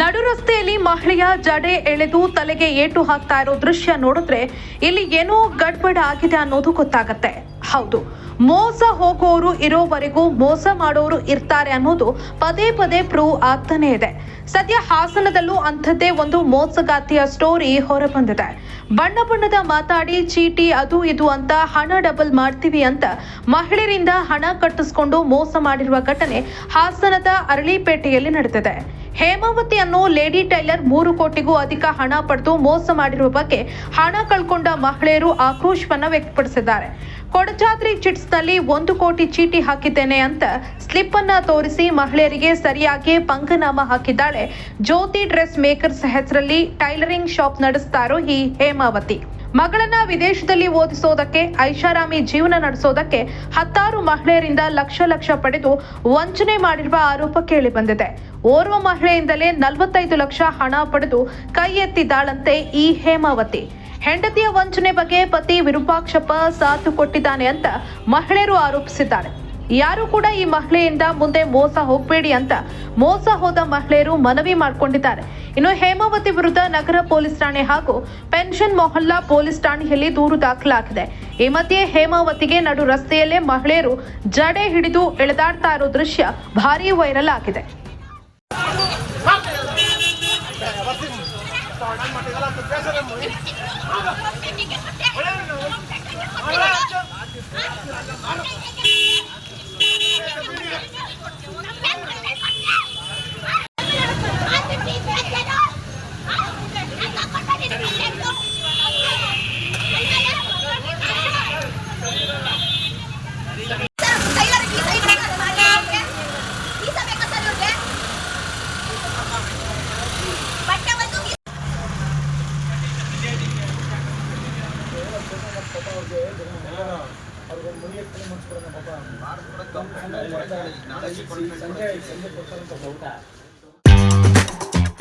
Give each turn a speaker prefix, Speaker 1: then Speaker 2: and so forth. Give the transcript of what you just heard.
Speaker 1: ಮನೆಯಲ್ಲಿ ಮಹಿಳೆಯ ಜಡೆ ಎಳೆದು ತಲೆಗೆ ಏಟು ಹಾಕ್ತಾ ಇರೋ ದೃಶ್ಯ ನೋಡಿದ್ರೆ ಇಲ್ಲಿ ಏನೋ ಗಡ್ಬಡ ಆಗಿದೆ ಅನ್ನೋದು ಗೊತ್ತಾಗತ್ತೆ. ಹೌದು, ಮೋಸ ಹೋಗೋರು ಇರೋವರೆಗೂ ಮೋಸ ಮಾಡೋರು ಇರ್ತಾರೆ ಅನ್ನೋದು ಪದೇ ಪದೇ ಪ್ರೂವ್ ಆಗ್ತಾನೆ ಇದೆ. ಸದ್ಯ ಹಾಸನದಲ್ಲೂ ಅಂಥದ್ದೇ ಒಂದು ಮೋಸಗಾತಿಯ ಸ್ಟೋರಿ ಹೊರಬಂದಿದೆ. ಬಣ್ಣ ಬಣ್ಣದ ಮಾತಾಡಿ, ಚೀಟಿ ಅದು ಇದು ಅಂತ ಹಣ ಡಬಲ್ ಮಾಡ್ತೀವಿ ಅಂತ ಮಹಿಳೆಯರಿಂದ ಹಣ ಕಟ್ಟಿಸ್ಕೊಂಡು ಮೋಸ ಮಾಡಿರುವ ಘಟನೆ ಹಾಸನದ ಅರಳಿಪೇಟೆಯಲ್ಲಿ ನಡೆದಿದೆ. ಹೇಮಾವತಿ ಅನ್ನೋ ಲೇಡಿ ಟೈಲರ್ ಮೂರು ಕೋಟಿಗೂ ಅಧಿಕ ಹಣ ಪಡೆದು ಮೋಸ ಮಾಡಿರುವ ಬಗ್ಗೆ ಹಣ ಕಳ್ಕೊಂಡ ಮಹಿಳೆಯರು ಆಕ್ರೋಶವನ್ನು ವ್ಯಕ್ತಪಡಿಸಿದ್ದಾರೆ. ಕೊಡಚಾದ್ರಿ ಚಿಟ್ಸ್ನಲ್ಲಿ ಒಂದು ಕೋಟಿ ಚೀಟಿ ಹಾಕಿದ್ದೇನೆ ಅಂತ ಸ್ಲಿಪ್ ಅನ್ನ ತೋರಿಸಿ ಮಹಿಳೆಯರಿಗೆ ಸರಿಯಾಗಿ ಪಂಗನಾಮ ಹಾಕಿದ್ದಾಳೆ. ಜ್ಯೋತಿ ಡ್ರೆಸ್ ಮೇಕರ್ಸ್ ಹೆಸರಲ್ಲಿ ಟೈಲರಿಂಗ್ ಶಾಪ್ ನಡೆಸ್ತಾರೋ ಈ ಹೇಮಾವತಿ. ಮಗಳನ್ನ ವಿದೇಶದಲ್ಲಿ ಓದಿಸೋದಕ್ಕೆ, ಐಷಾರಾಮಿ ಜೀವನ ನಡೆಸೋದಕ್ಕೆ ಹತ್ತಾರು ಮಹಿಳೆಯರಿಂದ ಲಕ್ಷ ಲಕ್ಷ ಪಡೆದು ವಂಚನೆ ಮಾಡಿರುವ ಆರೋಪ ಕೇಳಿ ಬಂದಿದೆ. ಓರ್ವ ಮಹಿಳೆಯಿಂದಲೇ ನಲವತ್ತೈದು ಲಕ್ಷ ಹಣ ಪಡೆದು ಕೈ ಎತ್ತಿದ್ದಾಳಂತೆ ಈ ಹೇಮಾವತಿ. ಹೆಂಡತಿಯ ವಂಚನೆ ಬಗ್ಗೆ ಪತಿ ವಿರೂಪಾಕ್ಷಪ್ಪ ಸಾಥು ಕೊಟ್ಟಿದ್ದಾನೆ ಅಂತ ಮಹಿಳೆಯರು ಆರೋಪಿಸಿದ್ದಾರೆ. ಯಾರು ಕೂಡ ಈ ಮಹಿಳೆಯಿಂದ ಮುಂದೆ ಮೋಸ ಹೋಗಬೇಡಿ ಅಂತ ಮೋಸ ಹೋದ ಮಹಿಳೆಯರು ಮನವಿ ಮಾಡಿಕೊಂಡಿದ್ದಾರೆ. ಇನ್ನು ಹೇಮಾವತಿ ವಿರುದ್ಧ ನಗರ ಪೊಲೀಸ್ ಠಾಣೆ ಹಾಗೂ ಪೆನ್ಷನ್ ಮೊಹಲ್ಲಾ ಪೊಲೀಸ್ ಠಾಣೆಯಲ್ಲಿ ದೂರು ದಾಖಲಾಗಿದೆ. ಈ ಮಧ್ಯೆ ಹೇಮಾವತಿಗೆ ನಡು ರಸ್ತೆಯಲ್ಲೇ ಮಹಿಳೆಯರು ಜಡೆ ಹಿಡಿದು ಎಳೆದಾಡ್ತಾ ಇರೋ ದೃಶ್ಯ ಭಾರೀ ವೈರಲ್ ಆಗಿದೆ.
Speaker 2: ಪಾಪ ಅವ್ರಿಗೆ ಅವ್ರಿಗೆ ಮುಗಿಯ ಮುಗಿಸ್ಕೊಡೋಣ ಪಾಪ ಸಂಜೆ ಸಂಜೆ ಕೊಡ್ತಾರಂತ ಊಟ.